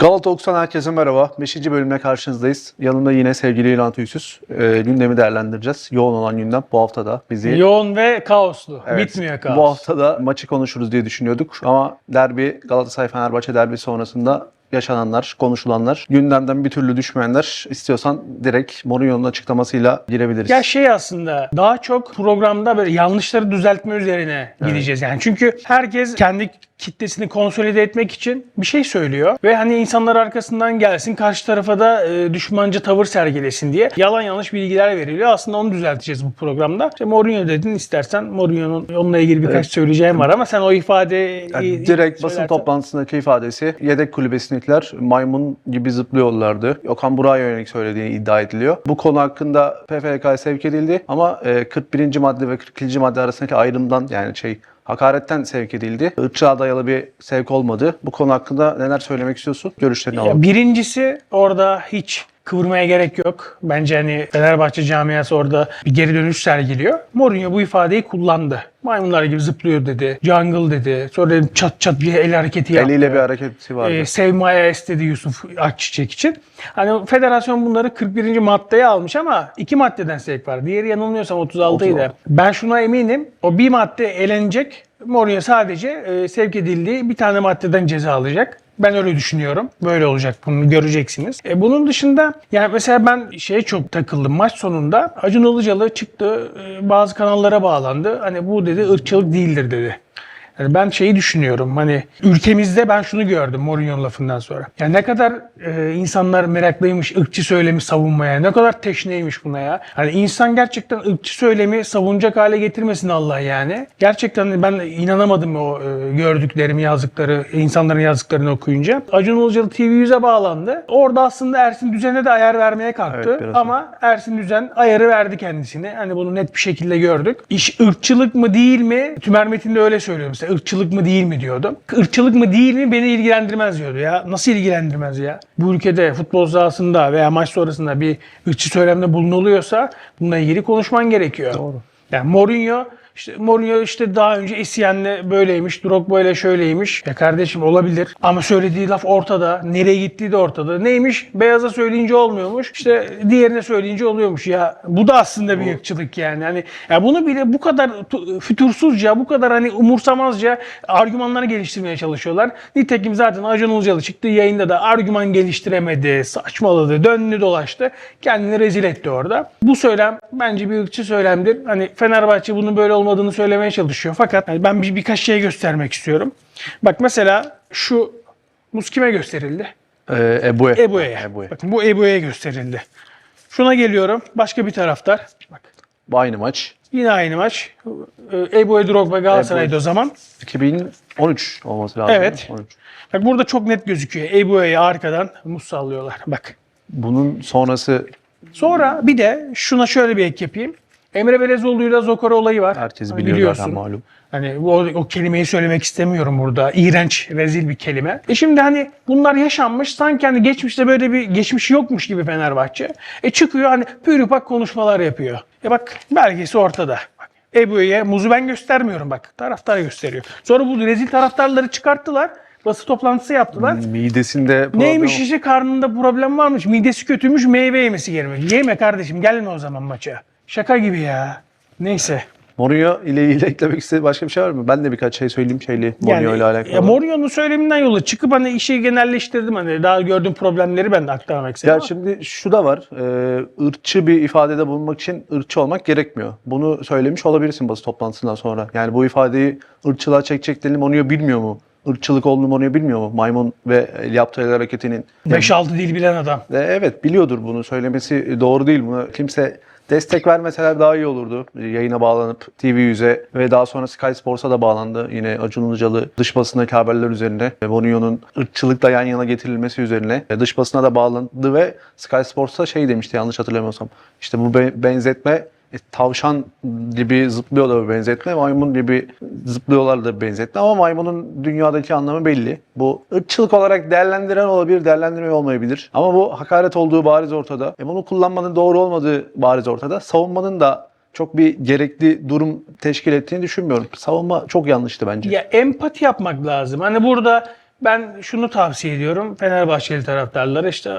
Galata Oksan herkese merhaba. 5. bölümle karşınızdayız. Yanımda yine sevgili İlhan Tüysüz. Ee, gündemi değerlendireceğiz. Yoğun olan gündem bu hafta da bizi... Yoğun ve kaoslu. Evet, Bitmiyor kaos. Bu hafta da maçı konuşuruz diye düşünüyorduk. Ama derbi Galatasaray-Fenerbahçe derbi sonrasında yaşananlar, konuşulanlar, gündemden bir türlü düşmeyenler istiyorsan direkt Mourinho'nun açıklamasıyla girebiliriz. Ya şey aslında daha çok programda böyle yanlışları düzeltme üzerine gideceğiz yani. Çünkü herkes kendi kitlesini konsolide etmek için bir şey söylüyor ve hani insanlar arkasından gelsin karşı tarafa da e, düşmanca tavır sergilesin diye yalan yanlış bilgiler veriliyor. Aslında onu düzelteceğiz bu programda. İşte Mourinho dedin istersen Mourinho'nun onunla ilgili birkaç Evet. söyleyeceğim var ama sen o ifadeyi Yani direkt basın toplantısındaki ifadesi yedek kulübesindekiler maymun gibi zıplıyorlardı. Okan Burak'a yönelik söylediğini iddia ediliyor. Bu konu hakkında PFK'ya sevk edildi ama e, 41. madde ve 42. madde arasındaki ayrımdan yani şey hakaretten sevk edildi. Irkçılığa dayalı bir sevk olmadı. Bu konu hakkında neler söylemek istiyorsun? Görüşlerini alalım. birincisi orada hiç kıvırmaya gerek yok. Bence hani Fenerbahçe camiası orada bir geri dönüş sergiliyor. Mourinho bu ifadeyi kullandı. Maymunlar gibi zıplıyor dedi. Jungle dedi. Sonra dedim çat çat bir el hareketi yaptı. Eliyle bir hareketi vardı. Ee, Sevmaya istedi Yusuf Akçiçek için. Hani federasyon bunları 41. maddeye almış ama iki maddeden sevk var. Diğeri yanılmıyorsam 36 idi. 36. Ben şuna eminim. O bir madde elenecek. Mourinho sadece e, sevk edildiği bir tane maddeden ceza alacak. Ben öyle düşünüyorum. Böyle olacak bunu göreceksiniz. E, bunun dışında yani mesela ben şeye çok takıldım. Maç sonunda Acun Ilıcalı çıktı e, bazı kanallara bağlandı. Hani bu dedi ırkçılık değildir dedi. Yani ben şeyi düşünüyorum hani ülkemizde ben şunu gördüm Mourinho'nun lafından sonra. Yani ne kadar e, insanlar meraklıymış ırkçı söylemi savunmaya, ne kadar teşneymiş buna ya. Hani insan gerçekten ırkçı söylemi savunacak hale getirmesin Allah yani. Gerçekten ben inanamadım o e, gördüklerimi, yazdıkları, insanların yazdıklarını okuyunca. Acun Ilıcalı TV 100'e bağlandı. Orada aslında Ersin Düzen'e de ayar vermeye kalktı. Evet, Ama Ersin Düzen ayarı verdi kendisine. Hani bunu net bir şekilde gördük. İş ırkçılık mı değil mi? Tümer Metin de öyle söylüyor mesela. Irkçılık mı değil mi diyordu. Irkçılık mı değil mi beni ilgilendirmez diyordu ya. Nasıl ilgilendirmez ya? Bu ülkede futbol sahasında veya maç sonrasında bir ırkçı söylemde bulunuluyorsa bununla ilgili konuşman gerekiyor. Doğru. Yani Mourinho işte Mourinho işte daha önce Esiyen'le böyleymiş, Drogba ile şöyleymiş. Ya kardeşim olabilir ama söylediği laf ortada. Nereye gittiği de ortada. Neymiş? Beyaza söyleyince olmuyormuş. İşte diğerine söyleyince oluyormuş. Ya bu da aslında bir ırkçılık yani. Hani ya bunu bile bu kadar tu- fütursuzca, bu kadar hani umursamazca argümanları geliştirmeye çalışıyorlar. Nitekim zaten Acun Ilıcalı çıktığı yayında da argüman geliştiremedi, saçmaladı, döndü dolaştı. Kendini rezil etti orada. Bu söylem bence bir ırkçı söylemdir. Hani Fenerbahçe bunun böyle olmadığını söylemeye çalışıyor. Fakat hani ben bir, birkaç şey göstermek istiyorum. Bak mesela şu muz kime gösterildi? Ee, Ebu'ya. Ebu'ya. Ebu'ya. Bakın bu Ebu'ya gösterildi. Şuna geliyorum. Başka bir taraftar. Bak. Aynı maç. Yine aynı maç. Ee, Ebu'ya Drogba Galatasaray'da o zaman. 2013 olması lazım. Evet. 13. Bak burada çok net gözüküyor. Ebu'ya arkadan muz sallıyorlar. Bak. Bunun sonrası Sonra bir de şuna şöyle bir ek yapayım. Emre Belezoğlu'yla Zokora olayı var. herkes Hani biliyor biliyorsun. zaten malum. Hani o, o kelimeyi söylemek istemiyorum burada. İğrenç, rezil bir kelime. E şimdi hani bunlar yaşanmış. Sanki hani geçmişte böyle bir geçmiş yokmuş gibi Fenerbahçe. E çıkıyor hani pürüpak konuşmalar yapıyor. E bak belgesi ortada. Bak, Ebu'ya muzu ben göstermiyorum bak. Taraftar gösteriyor. Sonra bu rezil taraftarları çıkarttılar. Basın toplantısı yaptılar. Midesinde problem Neymiş işte karnında problem varmış. Midesi kötüymüş meyve yemesi gerekiyor. Yeme kardeşim gelme o zaman maça. Şaka gibi ya. Neyse. Mourinho ile ilgili eklemek istediği başka bir şey var mı? Ben de birkaç şey söyleyeyim şeyli Mourinho ile alakalı. ya Mourinho'nun söyleminden yola çıkıp hani işi genelleştirdim hani daha gördüğüm problemleri ben de aktarmak istedim. Ya ama şimdi şu da var. E, ırkçı bir ifadede bulunmak için ırkçı olmak gerekmiyor. Bunu söylemiş olabilirsin basın toplantısından sonra. Yani bu ifadeyi ırkçılığa çekeceklerini Mourinho bilmiyor mu? Irkçılık olduğunu Mourinho bilmiyor mu? Maymun ve yaptığı el hareketinin. 5-6 dil bilen adam. E, evet biliyordur bunu. Söylemesi doğru değil. Buna kimse destek vermeseler daha iyi olurdu. Yayına bağlanıp TV yüze ve daha sonra Sky Sports'a da bağlandı. Yine Acun Ilıcalı dış basındaki haberler üzerine ve Mourinho'nun ırkçılıkla yan yana getirilmesi üzerine e, dış basına da bağlandı ve Sky Sports'a şey demişti yanlış hatırlamıyorsam. İşte bu be- benzetme tavşan gibi zıplıyor da bir benzetme, maymun gibi zıplıyorlar da benzetme ama maymunun dünyadaki anlamı belli. Bu ırkçılık olarak değerlendiren olabilir, değerlendirmiyor olmayabilir. Ama bu hakaret olduğu bariz ortada. E bunu kullanmanın doğru olmadığı bariz ortada. Savunmanın da çok bir gerekli durum teşkil ettiğini düşünmüyorum. Savunma çok yanlıştı bence. Ya empati yapmak lazım. Hani burada ben şunu tavsiye ediyorum Fenerbahçeli taraftarlara işte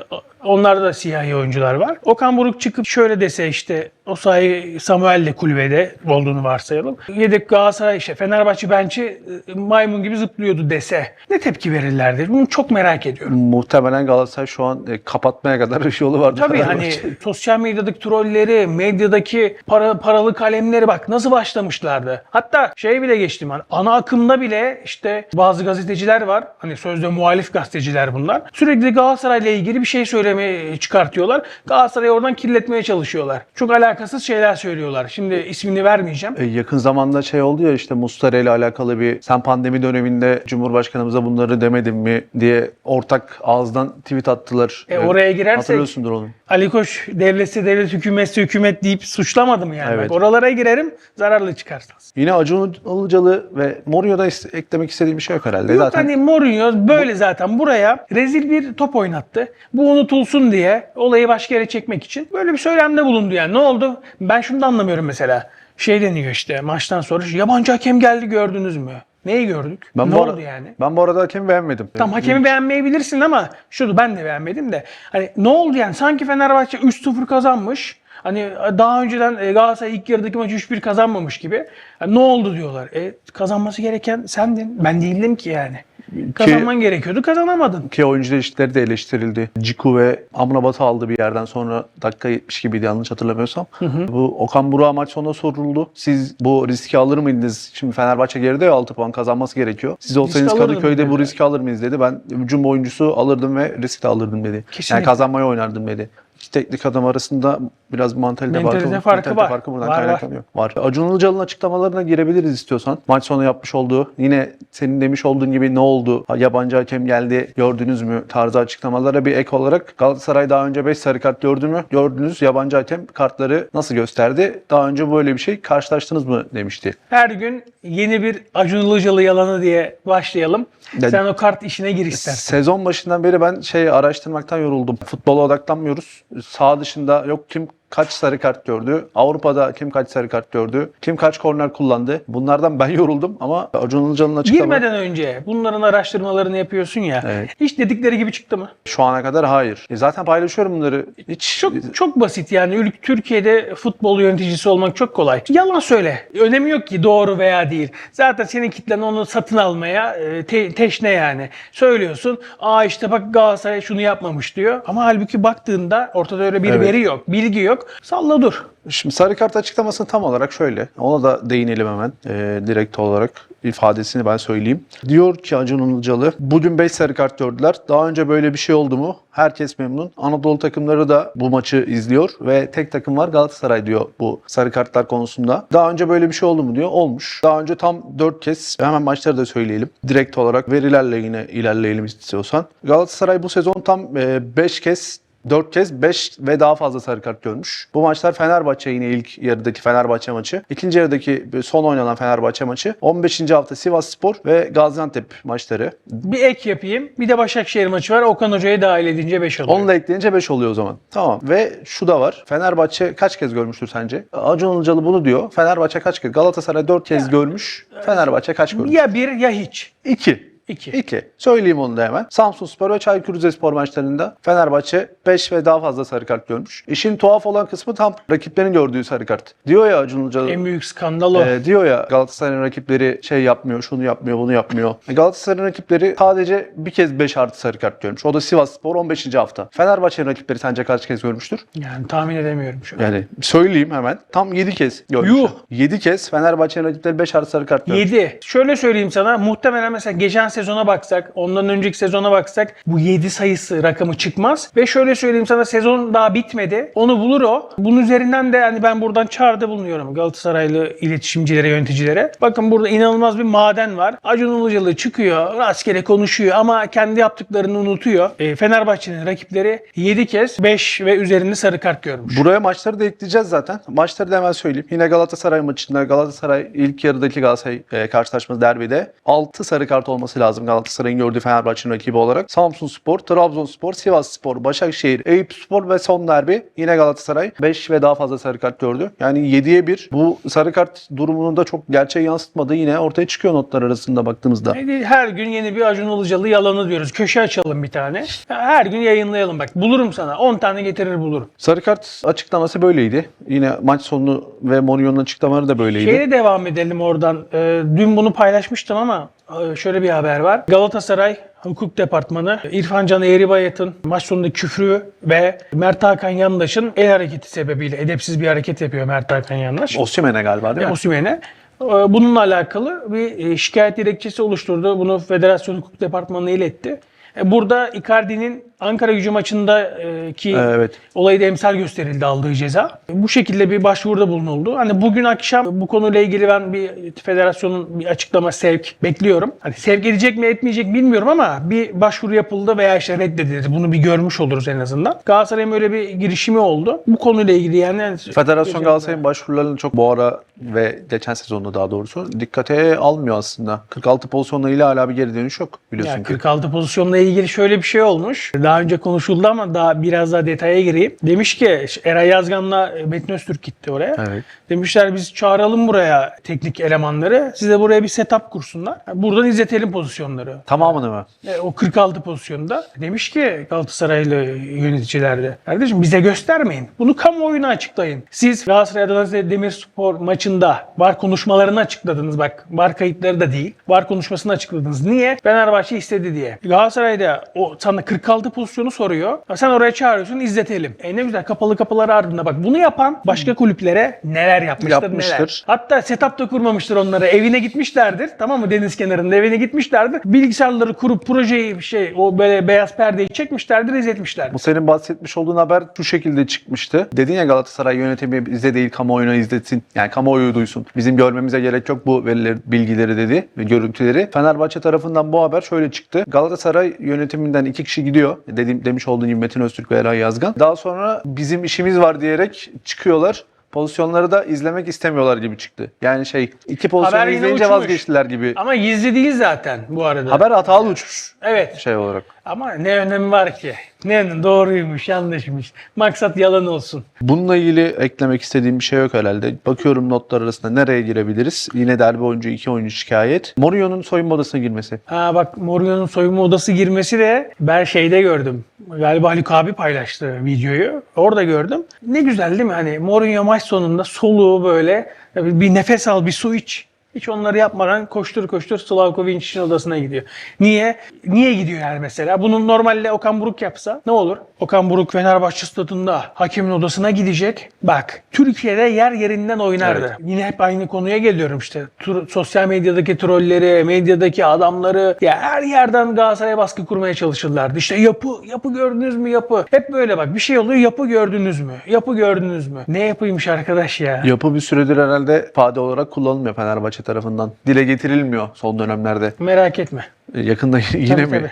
onlarda da siyahi oyuncular var. Okan Buruk çıkıp şöyle dese işte o sahi Samuel de kulübede olduğunu varsayalım. Yedek Galatasaray işte Fenerbahçe bençi e, maymun gibi zıplıyordu dese ne tepki verirlerdi? Bunu çok merak ediyorum. Muhtemelen Galatasaray şu an e, kapatmaya kadar bir yolu var. Tabii hani sosyal medyadaki trolleri, medyadaki para, paralı kalemleri bak nasıl başlamışlardı. Hatta şey bile geçtim hani ana akımda bile işte bazı gazeteciler var. Hani sözde muhalif gazeteciler bunlar. Sürekli Galatasaray'la ilgili bir şey söylemeye çıkartıyorlar. Galatasaray'ı oradan kirletmeye çalışıyorlar. Çok alakasız şeyler söylüyorlar. Şimdi ismini vermeyeceğim. E, Yakın zamanda şey oldu ya işte Mustara ile alakalı bir sen pandemi döneminde Cumhurbaşkanımıza bunları demedin mi diye ortak ağızdan tweet attılar. E, oraya girersek- Hatırlıyorsundur onu. Ali Koç devletse devlet, hükümetse hükümet deyip suçlamadı mı yani? Evet. Bak, oralara girerim zararlı çıkarsınız. Yine Acun Ilıcalı ve Mourinho'da eklemek istediğim bir şey yok herhalde. Yok Zaten hani Mourinho böyle zaten buraya rezil bir top oynattı. Bu unutulsun diye olayı başka yere çekmek için böyle bir söylemde bulundu yani. Ne oldu? Ben şunu da anlamıyorum mesela. Şey deniyor işte maçtan sonra yabancı hakem geldi gördünüz mü? Neyi gördük? ben ne bu oldu ara- yani? Ben bu arada hakemi beğenmedim. Tam hakemi beğenmeyebilirsin ama şunu ben de beğenmedim de. Hani ne oldu yani? Sanki Fenerbahçe 3-0 kazanmış. Hani daha önceden e, Galatasaray ilk yarıdaki maçı 3-1 kazanmamış gibi. Yani ne oldu diyorlar. E, kazanması gereken sendin. Ben değildim ki yani. Kazanman gerekiyordu kazanamadın. Ki oyuncu değişiklikleri de eleştirildi. Ciku ve Amrabat'ı aldı bir yerden sonra dakika 70 gibiydi yanlış hatırlamıyorsam. Bu Okan Burak'a maç sonunda soruldu. Siz bu riski alır mıydınız? Şimdi Fenerbahçe geride ya 6 puan kazanması gerekiyor. Siz olsaydınız alırdım Kadıköy'de bu riski alır mıyız dedi. Ben hücum oyuncusu alırdım ve risk de alırdım dedi. Kesinlikle. Yani kazanmayı oynardım dedi. İki teknik adam arasında biraz mantalite, Mentalite var. farkı Mentalite var. farkı buradan Var, var. kaynaklanıyor. Var. Acun Ilıcalı'nın açıklamalarına girebiliriz istiyorsan. Maç sonu yapmış olduğu yine senin demiş olduğun gibi ne oldu? Yabancı hakem geldi gördünüz mü? Tarzı açıklamalara bir ek olarak Galatasaray daha önce 5 sarı kart gördü mü? Gördünüz. Yabancı hakem kartları nasıl gösterdi? Daha önce böyle bir şey karşılaştınız mı demişti. Her gün yeni bir Acun Ilıcalı yalanı diye başlayalım. Ben- Sen o kart işine gir istersen. Sezon başından beri ben şey araştırmaktan yoruldum. Futbola odaklanmıyoruz. Sağ dışında yok kim kaç sarı kart gördü. Avrupa'da kim kaç sarı kart gördü. Kim kaç korner kullandı. Bunlardan ben yoruldum ama Acun Ilıcalı'nın açıklama Girmeden önce bunların araştırmalarını yapıyorsun ya. Evet. Hiç dedikleri gibi çıktı mı? şu ana kadar hayır. E zaten paylaşıyorum bunları. Hiç Çok çok basit yani Ül- Türkiye'de futbol yöneticisi olmak çok kolay. Yalan söyle. Önemi yok ki doğru veya değil. Zaten senin kitlen onu satın almaya e, te- teşne yani. Söylüyorsun. Aa işte bak Galatasaray şunu yapmamış diyor. Ama halbuki baktığında ortada öyle bir Evet. veri yok, bilgi yok. Salla dur. Şimdi sarı kart açıklamasını tam olarak şöyle. Ona da değinelim hemen. E, direkt olarak ifadesini ben söyleyeyim. Diyor ki Acun Ilıcalı bugün 5 sarı kart gördüler. Daha önce böyle bir şey oldu mu? Herkes memnun. Anadolu takımları da bu maçı izliyor ve tek takım var Galatasaray diyor bu sarı kartlar konusunda. Daha önce böyle bir şey oldu mu diyor. Olmuş. Daha önce tam 4 kez hemen maçları da söyleyelim. Direkt olarak verilerle yine ilerleyelim istiyorsan. Galatasaray bu sezon tam 5 kez 4 kez 5 ve daha fazla sarı kart görmüş. Bu maçlar Fenerbahçe yine ilk yarıdaki Fenerbahçe maçı. İkinci yarıdaki son oynanan Fenerbahçe maçı. 15. hafta Sivas Spor ve Gaziantep maçları. Bir ek yapayım. Bir de Başakşehir maçı var. Okan Hoca'yı dahil edince 5 oluyor. Onu da ekleyince 5 oluyor o zaman. Tamam. Ve şu da var. Fenerbahçe kaç kez görmüştür sence? Acun Ilıcalı bunu diyor. Fenerbahçe kaç kez? Galatasaray 4 kez görmüş. Fenerbahçe kaç görmüş? Ya bir ya hiç. 2. İki. 2. Söyleyeyim onu da hemen. Samsun Spor ve Çaykur Rizespor maçlarında Fenerbahçe 5 ve daha fazla sarı kart görmüş. İşin tuhaf olan kısmı tam rakiplerin gördüğü sarı kart. Diyor ya Acun Ilıcalı. En büyük skandal o. Ee, diyor ya Galatasaray'ın rakipleri şey yapmıyor, şunu yapmıyor, bunu yapmıyor. E, Galatasaray'ın rakipleri sadece bir kez 5 artı sarı kart görmüş. O da Sivas Spor 15. hafta. Fenerbahçe'nin rakipleri sence kaç kez görmüştür? Yani tahmin edemiyorum şu an. Yani söyleyeyim hemen. Tam 7 kez görmüşler. Yuh! 7 kez Fenerbahçe'nin rakipleri 5 artı sarı kart görmüş. 7. Şöyle söyleyeyim sana muhtemelen mesela geçen sezona baksak ondan önceki sezona baksak bu 7 sayısı rakamı çıkmaz. Ve şöyle söyleyeyim sana sezon daha bitmedi. Onu bulur o. Bunun üzerinden de hani ben buradan çağrıda bulunuyorum Galatasaraylı iletişimcilere, yöneticilere. Bakın burada inanılmaz bir maden var. Acun Ilıcalı çıkıyor, rastgele konuşuyor ama kendi yaptıklarını unutuyor. E, Fenerbahçe'nin rakipleri 7 kez 5 ve üzerinde sarı kart görmüş. Buraya maçları da ekleyeceğiz zaten. Maçları da hemen söyleyeyim. Yine Galatasaray maçında Galatasaray ilk yarıdaki Galatasaray e, karşılaşması derbide 6 sarı kart olması lazım. Lazım Galatasaray'ın gördüğü Fenerbahçe'nin rakibi olarak. Samsunspor, Trabzonspor, Sivasspor, Başakşehir, Eyüpspor ve son derbi yine Galatasaray 5 ve daha fazla sarı kart gördü. Yani 7'ye 1 bu sarı kart durumunu da çok gerçeği yansıtmadığı yine ortaya çıkıyor notlar arasında baktığımızda. Neydi? Her gün yeni bir Acun Ilıcalı yalanı diyoruz. Köşe açalım bir tane. Her gün yayınlayalım bak. Bulurum sana. 10 tane getirir bulurum. Sarı kart açıklaması böyleydi. Yine maç sonu ve Mourinho'nun açıklamaları da böyleydi. Şeye devam edelim oradan. Ee, dün bunu paylaşmıştım ama şöyle bir haber var. Galatasaray Hukuk Departmanı İrfan Can Eğribayat'ın maç sonunda küfrü ve Mert Hakan Yandaş'ın el hareketi sebebiyle edepsiz bir hareket yapıyor Mert Hakan Yandaş. Osimhen'e galiba değil mi? Osimhen'e. Ee, Bununla alakalı bir e, şikayet dilekçesi oluşturdu. Bunu Federasyon Hukuk Departmanı'na iletti. E, Burada Icardi'nin Ankara gücü maçındaki Evet. olayı da emsal gösterildi aldığı ceza. Bu şekilde bir başvuruda bulunuldu. Hani bugün akşam bu konuyla ilgili ben bir federasyonun bir açıklama sevk bekliyorum. Hani sevk edecek mi etmeyecek bilmiyorum ama bir başvuru yapıldı veya işte reddedildi. Bunu bir görmüş oluruz en azından. Galatasaray'ın öyle bir girişimi oldu. Bu konuyla ilgili yani Federasyon Galatasaray'ın başvurularını çok bu ara ve geçen sezonda daha doğrusu dikkate almıyor aslında. 46 pozisyonlarıyla hala bir geri dönüş yok biliyorsun Ya ki. 46 pozisyonla ilgili şöyle bir şey olmuş. Daha önce konuşuldu ama daha biraz daha detaya gireyim. Demiş ki Eray Yazgan'la Metin Öztürk gitti oraya. Evet. Demişler biz çağıralım buraya teknik elemanları. Size buraya bir setup kursunlar. Buradan izletelim pozisyonları. Tamamını mı? E, o 46 pozisyonda. Demiş ki Galatasaraylı yöneticiler de. Kardeşim bize göstermeyin. Bunu kamuoyuna açıklayın. Siz Galatasaray Adana Demirspor maçında var konuşmalarını açıkladınız. Bak var kayıtları da değil. Var konuşmasını açıkladınız. Niye? Fenerbahçe istedi diye. Galatasaray'da o sana 46 pozisyonu soruyor. Sen oraya çağırıyorsun izletelim. E ne güzel kapalı kapılar ardında. Bak bunu yapan başka kulüplere neler yapmıştır, Yapmıştır. neler. Hatta setup da kurmamıştır onlara. Evine gitmişlerdir. Tamam mı? Deniz kenarında evine gitmişlerdir. Bilgisayarları kurup projeyi bir şey o böyle beyaz perdeyi çekmişlerdir, izletmişlerdir. Bu senin bahsetmiş olduğun haber şu şekilde çıkmıştı. Dedin ya Galatasaray yönetimi bize değil kamuoyuna izletsin. Yani kamuoyu duysun. Bizim görmemize gerek yok bu verileri, bilgileri dedi ve görüntüleri. Fenerbahçe tarafından bu haber şöyle çıktı. Galatasaray yönetiminden iki kişi gidiyor. Dediğim, demiş olduğun gibi Metin Öztürk ve Eray Yazgan. Daha sonra bizim işimiz var diyerek çıkıyorlar. Pozisyonları da izlemek istemiyorlar gibi çıktı. Yani şey iki pozisyonu Haber izleyince uçmuş. vazgeçtiler gibi. Ama gizli değil zaten bu arada. Haber hatalı uçmuş Evet. şey olarak. Ama ne önemi var ki? Ne önemi? Doğruymuş, yanlışmış. Maksat yalan olsun. Bununla ilgili eklemek istediğim bir şey yok herhalde. Bakıyorum notlar arasında nereye girebiliriz? Yine derbi oyuncu iki oyuncu şikayet. Mourinho'nun soyunma odasına girmesi. Ha bak Mourinho'nun soyunma odası girmesi de ben şeyde gördüm. Galiba Haluk abi paylaştı videoyu. Orada gördüm. Ne güzel değil mi? Hani Mourinho maç sonunda soluğu böyle bir nefes al, bir su iç. Hiç onları yapmadan koştur koştur Slavkovic'in odasına gidiyor. Niye? Niye gidiyor yani mesela? Bunu normalde Okan Buruk yapsa ne olur? Okan Buruk Fenerbahçe stadında hakemin odasına gidecek. Bak Türkiye'de yer yerinden oynardı. Evet. Yine hep aynı konuya geliyorum işte. Tur- sosyal medyadaki trolleri, medyadaki adamları ya her yerden Galatasaray'a baskı kurmaya çalışırlardı. İşte yapı, yapı gördünüz mü yapı? Hep böyle bak bir şey oluyor yapı gördünüz mü? Yapı gördünüz mü? Ne yapıymış arkadaş ya? Yapı bir süredir herhalde ifade olarak kullanılmıyor Fenerbahçe tarafından. Dile getirilmiyor son dönemlerde. Merak etme. E, Yakında yine Tabii, mi?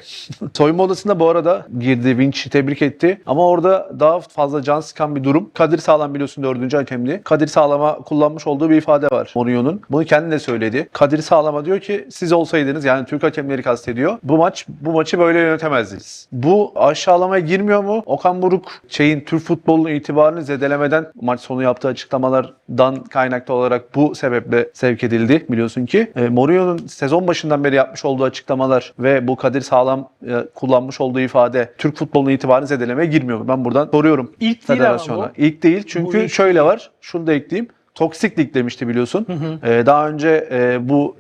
Soyunma odasında bu arada girdi. Vinç'i tebrik etti. Ama orada daha fazla can sıkan bir durum. Kadir Sağlam biliyorsun dördüncü hakemdi. Kadir Sağlam'a kullanmış olduğu bir ifade var Mourinho'nun. Bunu kendi de söyledi. Kadir Sağlam'a diyor ki siz olsaydınız yani Türk hakemleri kastediyor. Bu maç bu maçı böyle yönetemezdiniz. Bu aşağılamaya girmiyor mu? Okan Buruk şeyin Türk futbolunun itibarını zedelemeden maç sonu yaptığı açıklamalardan kaynaklı olarak bu sebeple sevk edildi biliyorsun ki. E, Mourinho'nun sezon başından beri yapmış olduğu açıklamalar ve bu Kadir Sağlam e, kullanmış olduğu ifade Türk futbolunun itibarını zedelemeye girmiyor? Ben buradan soruyorum İlk değil ama federasyona. bu. İlk değil çünkü Bu ilk. şöyle var. Şunu da ekleyeyim. Toksik lig demişti biliyorsun. Ee, daha önce e, bu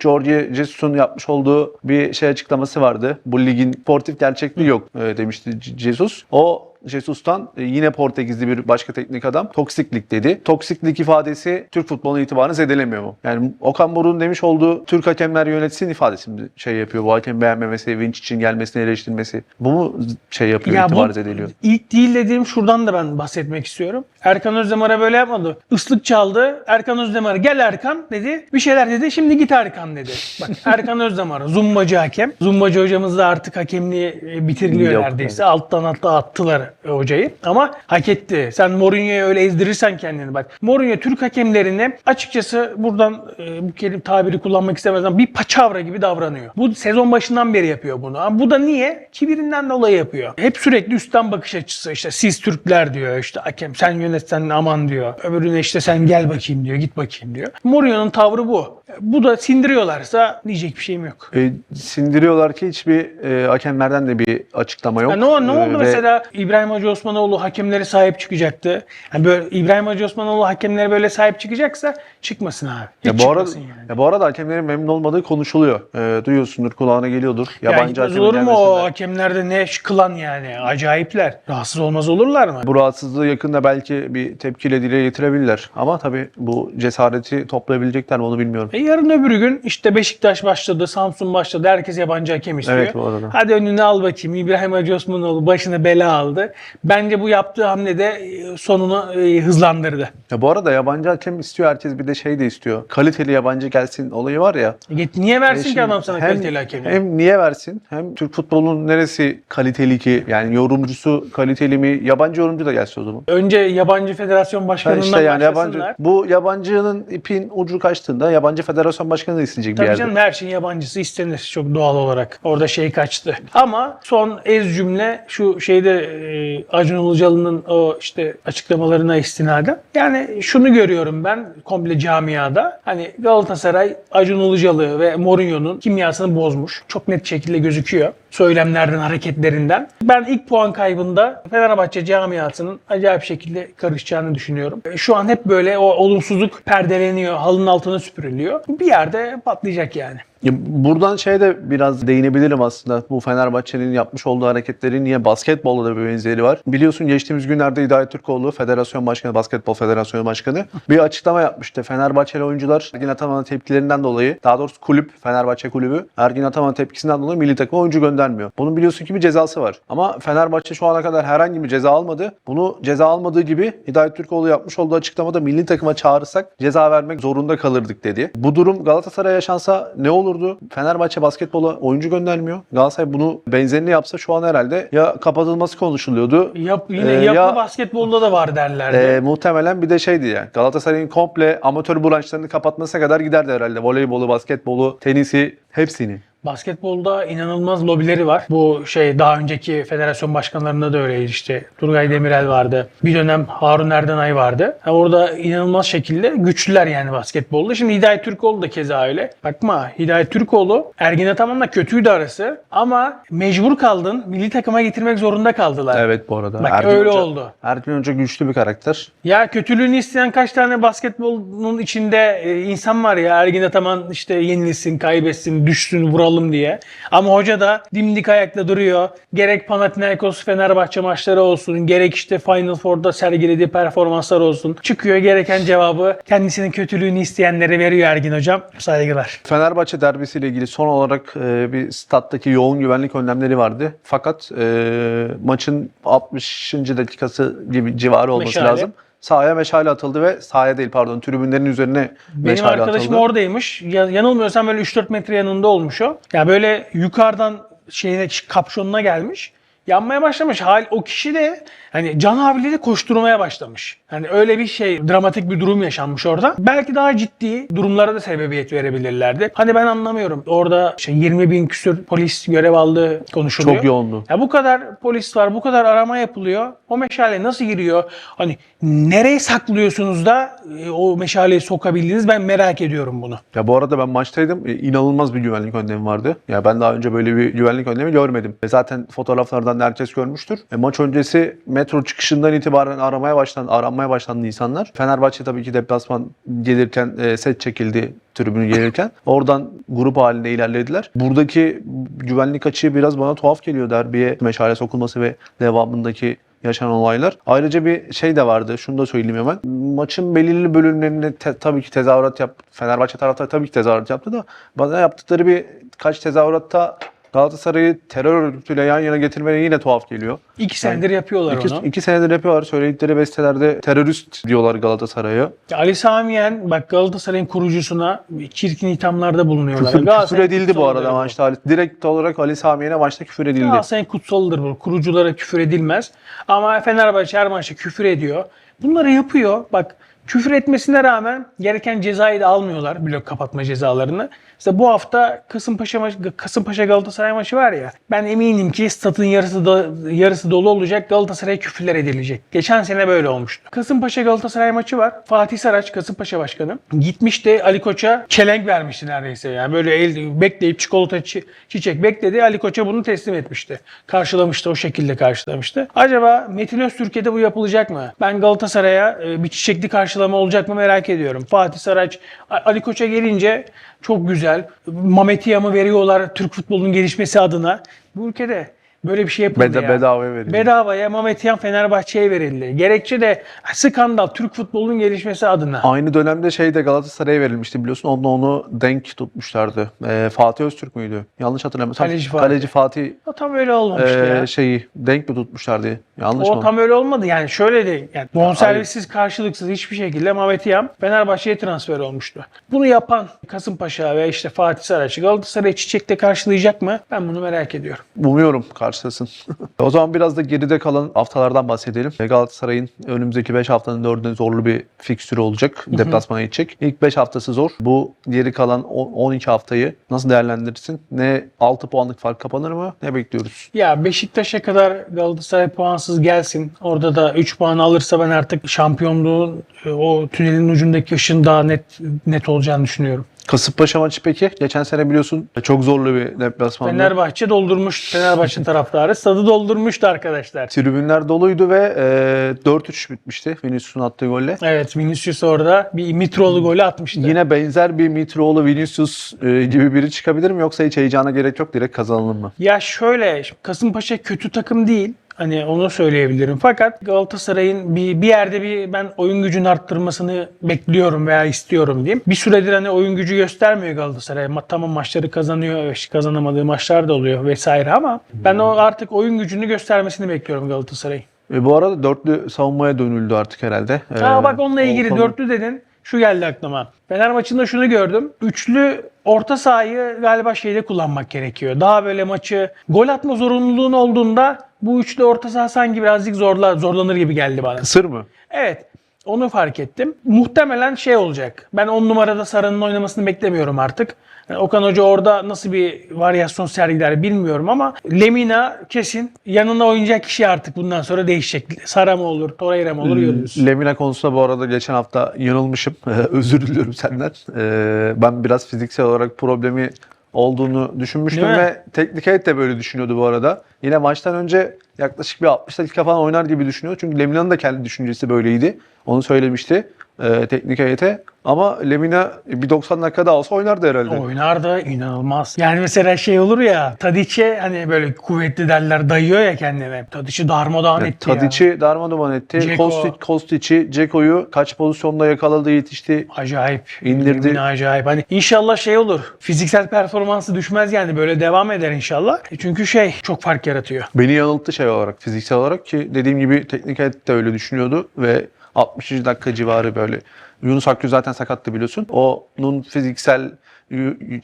Jorge Jesus'un yapmış olduğu bir şey açıklaması vardı. Bu ligin sportif gerçekliği yok e, demişti Jesus. O Jesus'tan e, yine Portekizli bir başka teknik adam toksik lig dedi. Toksik lig ifadesi Türk futbolunun itibarını zedelemiyor mu? Yani Okan Buruk'un demiş olduğu Türk hakemler yönetsin ifadesi şey yapıyor. Bu hakem beğenmemesi, Vinç için gelmesini eleştirmesi. Bu mu şey yapıyor, Ya itibarı bu zedeliyor? ilk değil dediğim şuradan da ben bahsetmek istiyorum. Erkan Özdemir'e böyle yapmadı. Islık çaldı. Erkan Özdemir gel Erkan dedi. Bir şeyler dedi. Şimdi git Erkan dedi. Bak Erkan Özdemir zumbacı hakem. Zumbacı hocamız da artık hakemliği e, bitiriliyor Yok, neredeyse. Alttan alta attılar hocayı ama hak etti. Sen Mourinho'ya öyle ezdirirsen kendini bak. Mourinho Türk hakemlerini açıkçası buradan e, bu kelime tabiri kullanmak istemez ama bir paçavra gibi davranıyor. Bu sezon başından beri yapıyor bunu. Ama bu da niye? Kibirinden dolayı yapıyor. Hep sürekli üstten bakış açısı. İşte siz Türkler diyor. İşte hakem sen yönetsen aman diyor. Öbürüne işte sen gel bakayım diyor. Git bakayım diyor. Mourinho'nun tavrı bu. Bu da sindiriyorlarsa diyecek bir şeyim yok. E, sindiriyorlar ki hiçbir e, hakemlerden de bir açıklama yok. Ya ne, ne oldu E, ve- mesela İbrahim Hacı Osmanoğlu hakemlere sahip çıkacaktı. Yani böyle İbrahim Hacı Osmanoğlu hakemlere böyle sahip çıkacaksa çıkmasın abi. Hiç Ya bu arada, yani. ya bu arada hakemlerin memnun olmadığı konuşuluyor. E, duyuyorsundur, kulağına geliyordur. Ya Yabancı hakemin olur mu o hakemlerde ne kılan yani acayipler. Rahatsız olmaz olurlar mı? Bu rahatsızlığı yakında belki bir tepkiyle dile getirebilirler. Ama tabii bu cesareti toplayabilecekler mi onu bilmiyorum. E yarın öbür gün işte Beşiktaş başladı, Samsun başladı. Herkes yabancı hakem istiyor. Evet, bu arada. Hadi önüne al bakayım. İbrahim Hacı Osmanoğlu başına bela aldı. Bence bu yaptığı hamle de e, sonunu e, hızlandırdı. Ya bu arada yabancı hakem istiyor. Herkes bir de şey de istiyor. Kaliteli yabancı gelsin olayı var ya. E Niye versin E ki adam sana hem- kaliteli hakemi? Hem niye versin? Hem Türk futbolunun neresi kaliteli ki? Yani yorumcusu kaliteli mi? Yabancı yorumcu da gelse o zaman. Önce yabancı federasyon Ha başkanından işte yani başlasınlar. yabancı bu yabancının ipin ucu kaçtığında yabancı federasyon başkanı da isteyecek bir Tabii yerde. canım her şeyin yabancısı istenir çok doğal olarak. Orada şey kaçtı. Ama son ez cümle şu şeyde e, Acun Ilıcalı'nın o işte açıklamalarına istinaden. Yani şunu görüyorum ben komple camiada. Hani Galatasaray Acun Ilıcalı ve Mourinho'nun kimyasını bozmuş. Çok net şekilde gözüküyor. Söylemlerden, hareketlerinden. Ben ilk puan kaybında Fenerbahçe camiasının acayip şekilde karışacağını düşünüyorum. E, Şu an hep böyle o olumsuzluk perdeleniyor, halının altına süpürülüyor. Bir yerde patlayacak yani. Buradan şeye de biraz değinebilirim aslında. Bu Fenerbahçe'nin yapmış olduğu hareketlerin niye basketbolda da bir benzeri var. Biliyorsun geçtiğimiz günlerde Hidayet Türkoğlu, Federasyon Başkanı, Basketbol Federasyonu Başkanı bir açıklama yapmıştı. Fenerbahçeli oyuncular Ergin Ataman'ın tepkilerinden dolayı, daha doğrusu kulüp, Fenerbahçe kulübü Ergin Ataman'ın tepkisinden dolayı milli takıma oyuncu göndermiyor. Bunun biliyorsun ki bir cezası var. Ama Fenerbahçe şu ana kadar herhangi bir ceza almadı. Bunu ceza almadığı gibi Hidayet Türkoğlu yapmış olduğu açıklamada milli takıma çağırırsak ceza vermek zorunda kalırdık dedi. Bu durum Galatasaray'a yaşansa ne olurdu? Fenerbahçe basketbola oyuncu göndermiyor. Galatasaray bunu benzerini yapsa şu an herhalde ya kapatılması konuşuluyordu. Yap, yine Ee, yapı ya- basketbolda da var derlerdi. Ee, muhtemelen bir de şeydi yani Galatasaray'ın komple amatör branşlarını kapatmasına kadar giderdi herhalde. Voleybolu, basketbolu, tenisi hepsini. Basketbolda inanılmaz lobileri var. Bu şey daha önceki federasyon başkanlarında da öyleydi işte. Turgay Demirel vardı. Bir dönem Harun Erdenay vardı. Ha, orada inanılmaz şekilde güçlüler yani basketbolda. Şimdi Hidayet Türkoğlu da keza öyle. Bakma Hidayet Türkoğlu Ergin Ataman'la kötüydü arası ama mecbur kaldın. Milli takıma getirmek zorunda kaldılar. Evet bu arada. Bak, öyle oldu. Ergin Hoca güçlü bir karakter. Ya kötülüğünü isteyen kaç tane basketbolun içinde e, insan var ya Ergin Ataman işte yenilsin, kaybetsin, düşsün, vuralım diye. Ama hoca da dimdik ayakta duruyor. Gerek Panathinaikos Fenerbahçe maçları olsun, gerek işte Final Four'da sergilediği performanslar olsun. Çıkıyor gereken cevabı kendisinin kötülüğünü isteyenlere veriyor Ergin hocam. Saygılar. Fenerbahçe derbisiyle ilgili son olarak e, bir stat'taki yoğun güvenlik önlemleri vardı. Fakat e, maçın 60. dakikası gibi civarı olması Meşale. lazım. Sahaya meşale atıldı ve sahaya değil pardon tribünlerin üzerine Benim meşale arkadaşım atıldı. oradaymış. Ya- yanılmıyorsam böyle 3-4 metre yanında olmuş o. Ya böyle yukarıdan şeyine kapşonuna gelmiş. Yanmaya başlamış. Hal o kişi de hani can havliyle koşturmaya başlamış. Hani öyle bir şey dramatik bir durum yaşanmış orada. Belki daha ciddi durumlara da sebebiyet verebilirlerdi. Hani ben anlamıyorum. Orada şey 20 bin küsür polis görev aldığı konuşuluyor. Çok yoğundu. Ya bu kadar polis var, bu kadar arama yapılıyor. O meşale nasıl giriyor? Hani nereye saklıyorsunuz da e, o meşaleyi sokabildiniz? Ben merak ediyorum bunu. Ya bu arada ben maçtaydım. E, inanılmaz bir güvenlik önlemi vardı. Ya ben daha önce böyle bir güvenlik önlemi görmedim. E, zaten fotoğraflardan da herkes görmüştür. E, maç öncesi metro çıkışından itibaren aramaya başlandı, aranmaya başlandı insanlar. Fenerbahçe tabii ki deplasman gelirken e, set çekildi tribünü gelirken. Oradan grup halinde ilerlediler. Buradaki güvenlik açığı biraz bana tuhaf geliyor derbiye meşale sokulması ve devamındaki yaşanan olaylar. Ayrıca bir şey de vardı. Şunu da söyleyeyim hemen. Maçın belirli bölümlerinde te- tabii ki tezahürat yap. Fenerbahçe taraftarı tabii ki tezahürat yaptı da bana yaptıkları bir kaç tezahüratta Galatasaray'ı terör örgütüyle yan yana getirmeye yine tuhaf geliyor. İki senedir yapıyorlar İki, onu. iki senedir yapıyorlar. Söyledikleri bestelerde terörist diyorlar Galatasaray'a. Ali Sami Yen bak Galatasaray'ın kurucusuna çirkin ithamlarda bulunuyorlar. Küfür, küfür edildi bu arada maçta. Direkt olarak Ali Samiye'ne maçta küfür edildi. Galatasaray'ın kutsalıdır bu. Kuruculara küfür edilmez. Ama Fenerbahçe her maçta küfür ediyor. Bunları yapıyor. Bak küfür etmesine rağmen gereken cezayı da almıyorlar. Blok kapatma cezalarını. İşte bu hafta Kasımpaşa maçı, Kasımpaşa Galatasaray maçı var ya. Ben eminim ki statın yarısı da, yarısı dolu olacak. Galatasaray'a küfürler edilecek. Geçen sene böyle olmuştu. Kasımpaşa Galatasaray maçı var. Fatih Saraç Kasımpaşa Başkanı gitmişti Ali Koç'a çelenk vermişti neredeyse. Yani böyle el bekleyip çikolata çi- çiçek bekledi. Ali Koç'a bunu teslim etmişti. Karşılamıştı o şekilde karşılamıştı. Acaba Metin Öztürk'e bu yapılacak mı? Ben Galatasaray'a e, bir çiçekli karşılama olacak mı merak ediyorum. Fatih Saraç Ali Koç'a gelince çok güzel. Mametiyam'ı veriyorlar Türk futbolunun gelişmesi adına. Bu ülkede böyle bir şey yapıldı Beda- ya. bedavaya verildi. Bedavaya Mametiyam Fenerbahçe'ye verildi. Gerekçe de skandal Türk futbolunun gelişmesi adına. Aynı dönemde şey de Galatasaray'a verilmişti biliyorsun. Onunla onu denk tutmuşlardı. Ee, Fatih Öztürk müydü? Yanlış hatırlamıyorsam. Kaleci Fatih. Kaleci Fatih O tam öyle olmamıştı ee, ya. şeyi denk mi tutmuşlardı? Yanlış O mı? tam öyle olmadı yani şöyle de yani bonservissiz karşılıksız hiçbir şekilde Mehmet Yam Fenerbahçe'ye transfer olmuştu. Bunu yapan Kasımpaşa ve işte Fatih Saraç Galatasaray'ı çiçekle karşılayacak mı? Ben bunu merak ediyorum. Umuyorum karşılasın. o zaman biraz da geride kalan haftalardan bahsedelim. Galatasaray'ın önümüzdeki 5 haftanın 4'ünde zorlu bir fikstürü olacak. Deplasmana gidecek. İlk 5 haftası zor. Bu geri kalan on- 12 haftayı nasıl değerlendirirsin? Ne 6 puanlık fark kapanır mı? Ne bekliyoruz? Ya Beşiktaş'a kadar Galatasaray puansız gelsin. Orada da 3 puan alırsa ben artık şampiyonluğun e, o tünelin ucundaki ışın daha net net olacağını düşünüyorum. Kasımpaşa maçı peki? Geçen sene biliyorsun çok zorlu bir deplasmandı. Fenerbahçe doldurmuş. Fenerbahçe taraftarı stadı doldurmuştu arkadaşlar. Tribünler doluydu ve e, 4-3 bitmişti Vinicius'un attığı golle. Evet Vinicius orada bir Mitroğlu golü atmıştı. Yine benzer bir Mitroğlu Vinicius e, gibi biri çıkabilir mi yoksa hiç heyecana gerek yok direkt kazanalım mı? Ya şöyle Kasımpaşa kötü takım değil. Hani onu söyleyebilirim. Fakat Galatasaray'ın bir, bir yerde bir ben oyun gücünü arttırmasını bekliyorum veya istiyorum diyeyim. Bir süredir hani oyun gücü göstermiyor Galatasaray. Ma- Tamam maçları kazanıyor, kazanamadığı maçlar da oluyor vesaire ama ben o artık oyun gücünü göstermesini bekliyorum Galatasaray'ın. E, bu arada dörtlü savunmaya dönüldü artık herhalde. Aa E, bak onunla ilgili dörtlü dedin. Şu geldi aklıma. Fener maçında şunu gördüm. Üçlü orta sahayı galiba şeyde kullanmak gerekiyor. Daha böyle maçı gol atma zorunluluğun olduğunda bu üçlü orta saha sanki birazcık zorla, zorlanır gibi geldi bana. Kısır mı? Evet. Onu fark ettim. Muhtemelen şey olacak. Ben 10 numarada Sarı'nın oynamasını beklemiyorum artık. Yani Okan Hoca orada nasıl bir varyasyon sergiler bilmiyorum ama Lemina kesin yanına oynayacak kişi artık bundan sonra değişecek. Sara mı olur, Torreira mı olur görürüz. Lemina konusunda bu arada geçen hafta yanılmışım. Özür diliyorum senden. E, ben biraz fiziksel olarak problemi olduğunu düşünmüştüm Değil mi? ve teknik heyet de böyle düşünüyordu bu arada. Yine maçtan önce yaklaşık bir 60 dakika falan oynar gibi düşünüyor. Çünkü Lemina'nın da kendi düşüncesi böyleydi. Onu söylemişti e, teknik heyete. Ama Lemina bir 90 dakika daha olsa oynardı herhalde. Oynar da inanılmaz. Yani mesela şey olur ya Tadiç'e hani böyle kuvvetli derler dayıyor ya kendine. Tadiç'i darmadağın etti ya. Tadiç'i darmaduman etti. Dzeko. Kostic, Kostic'i, Ceko'yu kaç pozisyonda yakaladı, yetişti. Acayip. İndirdi. Yemin acayip. Hani inşallah şey olur. Fiziksel performansı düşmez yani böyle devam eder inşallah. E Çünkü şey çok fark yaratıyor. Beni yanılttı şey olarak, fiziksel olarak ki dediğim gibi teknik heyet de öyle düşünüyordu ve 60. dakika civarı böyle. Yunus Akgül zaten sakattı biliyorsun. Onun fiziksel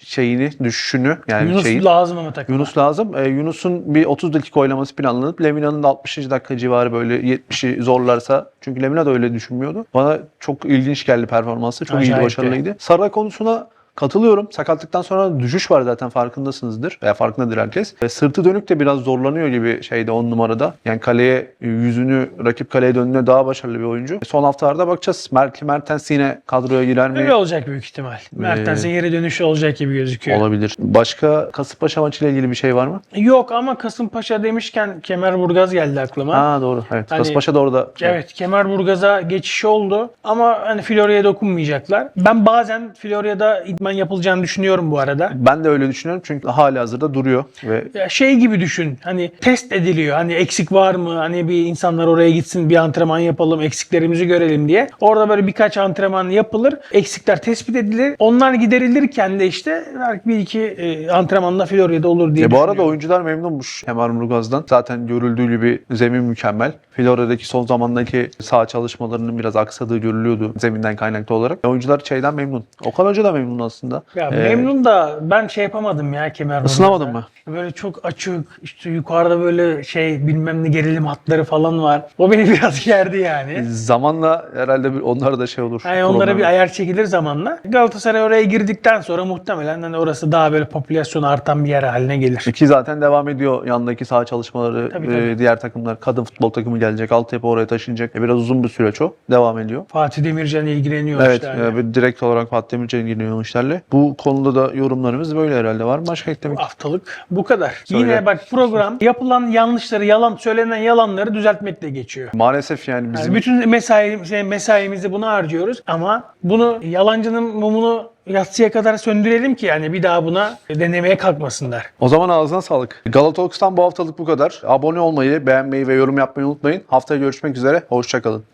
şeyini, düşüşünü yani Yunus şeyi, lazım ama takıma. Yunus lazım. Ee, Yunus'un bir 30 dakika oynaması planlanıp Lemina'nın da 60. dakika civarı böyle 70'i zorlarsa çünkü Lemina da öyle düşünmüyordu. Bana çok ilginç geldi performansı. Çok iyiydi, Acayipti. başarılıydı. Sara konusuna katılıyorum. Sakatlıktan sonra düşüş var zaten farkındasınızdır. Veya farkındadır herkes. Ve sırtı dönük de biraz zorlanıyor gibi şeyde 10 numarada. Yani kaleye yüzünü rakip kaleye döndüğünde daha başarılı bir oyuncu. Son haftalarda bakacağız. Mert, Mertens yine kadroya girer mi? Öyle olacak büyük ihtimal. Mertens'e geri dönüşü olacak gibi gözüküyor. Olabilir. Başka Kasımpaşa maçıyla ilgili bir şey var mı? Yok ama Kasımpaşa demişken Kemerburgaz geldi aklıma. Ha doğru. Evet. Hani- Kasımpaşa da orada. Evet Kemerburgaz'a geçiş oldu ama hani Florya'ya dokunmayacaklar. Ben bazen Florya'da idman ben yapılacağını düşünüyorum bu arada. Ben de öyle düşünüyorum çünkü hali hazırda duruyor ve Ya şey gibi düşün. Hani test ediliyor. Hani eksik var mı? Hani bir insanlar oraya gitsin bir antrenman yapalım, eksiklerimizi görelim diye. Orada böyle birkaç antrenman yapılır. Eksikler tespit edilir. Onlar giderilirken de işte belki bir iki e, antrenmanla Florya'da olur diye E bu arada düşünüyorum. oyuncular memnunmuş Kemal Murgaz'dan. Zaten görüldüğü gibi zemin mükemmel. Florya'daki son zamandaki saha çalışmalarının biraz aksadığı görülüyordu zeminden kaynaklı olarak. E oyuncular şeyden memnun. Okan Hoca da memnun aslında. Ya E, memnun da ben şey yapamadım ya kemer Isınamadın Murgaz'a. Böyle çok açık, işte yukarıda böyle şey bilmem ne gerilim hatları falan var. O beni biraz gerdi yani. Zamanla herhalde bir, onlara da şey olur. Yani onlara bir ayar çekilir zamanla. Galatasaray oraya girdikten sonra muhtemelen hani orası daha böyle popülasyon artan bir yer haline gelir. Ki zaten devam ediyor yandaki saha çalışmaları. Tabii, e, tabii. diğer takımlar, kadın futbol takımı gelecek. Altyapı oraya taşınacak. E, biraz uzun bir süreç o. Devam ediyor. Fatih Demircan ilgileniyor Evet, işte. e, hani. direkt olarak Fatih Demircan ilgileniyor işlerle. Bu konuda da yorumlarımız böyle herhalde. Var mı başka eklemek? Haftalık bu kadar. Söyle. Yine bak program yapılan yanlışları, yalan söylenen yalanları düzeltmekle geçiyor. Maalesef yani bizim Yani bütün mesai, şey, mesaimizi buna harcıyoruz ama bunu yalancının mumunu yatsıya kadar söndürelim ki yani bir daha buna denemeye kalkmasınlar. O zaman ağzına sağlık. Galatasaray bu haftalık bu kadar. Abone olmayı, beğenmeyi ve yorum yapmayı unutmayın. Haftaya görüşmek üzere. Hoşçakalın.